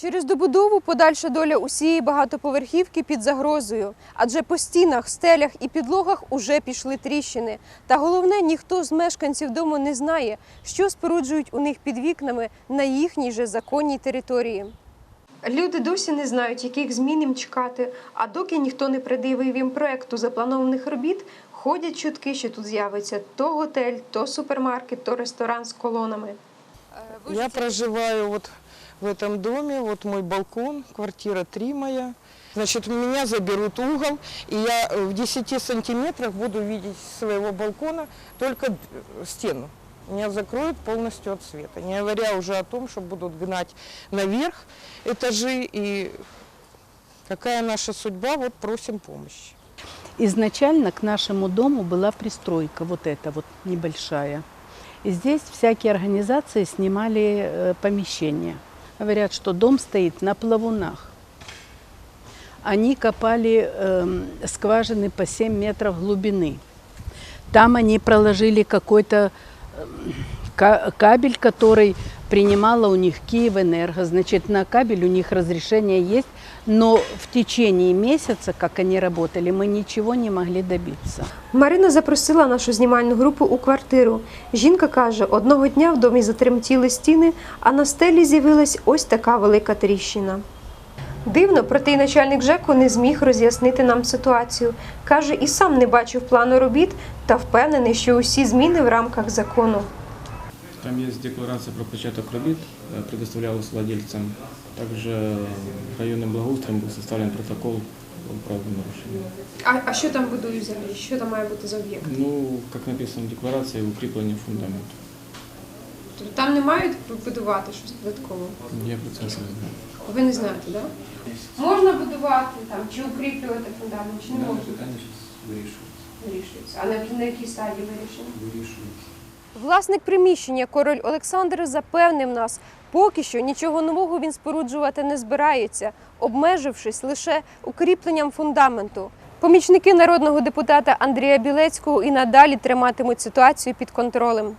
Через добудову подальша доля усієї багатоповерхівки під загрозою, адже по стінах, стелях і підлогах уже пішли тріщини. Та головне, ніхто з мешканців дому не знає, що споруджують у них під вікнами на їхній же законній території. Люди досі не знають, яких змін їм чекати. А доки ніхто не придивив їм проекту запланованих робіт, ходять чутки, що тут з'явиться то готель, то супермаркет, то ресторан з колонами. Я проживаю вот в этом доме, вот мой балкон, квартира 3 моя. Значит, меня заберут угол, и я э, в 10 сантиметрах буду видеть своего балкона только д- стену. Меня закроют полностью от света, не говоря уже о том, что будут гнать наверх этажи, и какая наша судьба, вот просим помощи. Изначально к нашему дому была пристройка, вот эта вот небольшая. И здесь всякие организации снимали э, помещения. Говорят, что дом стоит на плавунах. Они копали эм, скважины по 7 метров глубины. Там они проложили какой-то эм, ка- кабель, который принимала у них Киевэнерго. Значит, на кабель у них разрешение есть, но в течение месяца, как они работали, мы ничего не могли добиться. Марина запросила нашу знімальну групу у квартиру. Жінка каже, одного дня в домі затремтіли стіни, а на стелі з'явилась ось така велика тріщина. Дивно, проте й начальник ЖЕКу не зміг роз'яснити нам ситуацію. Каже, і сам не бачив плану робіт та впевнений, що усі зміни в рамках закону. Там есть декларация про початок робіт, э, предоставлялась владельцам. Также районным благоустроем был составлен протокол о правонарушении. А, а що там будують взагалі? Що там має бути за об'єкт? Ну, как написано в декларации, укрепление фундамента. Тобто там не мають будувати щось додатково? Я про це не знаю. Ви не знаєте, так? Да? Можна будувати там чи укріплювати фундамент, чи не можна? Вирішується. А на, на якій стадії вирішення? Власник приміщення король Олександр запевнив нас, поки що нічого нового він споруджувати не збирається, обмежившись лише укріпленням фундаменту. Помічники народного депутата Андрія Білецького і надалі триматимуть ситуацію під контролем.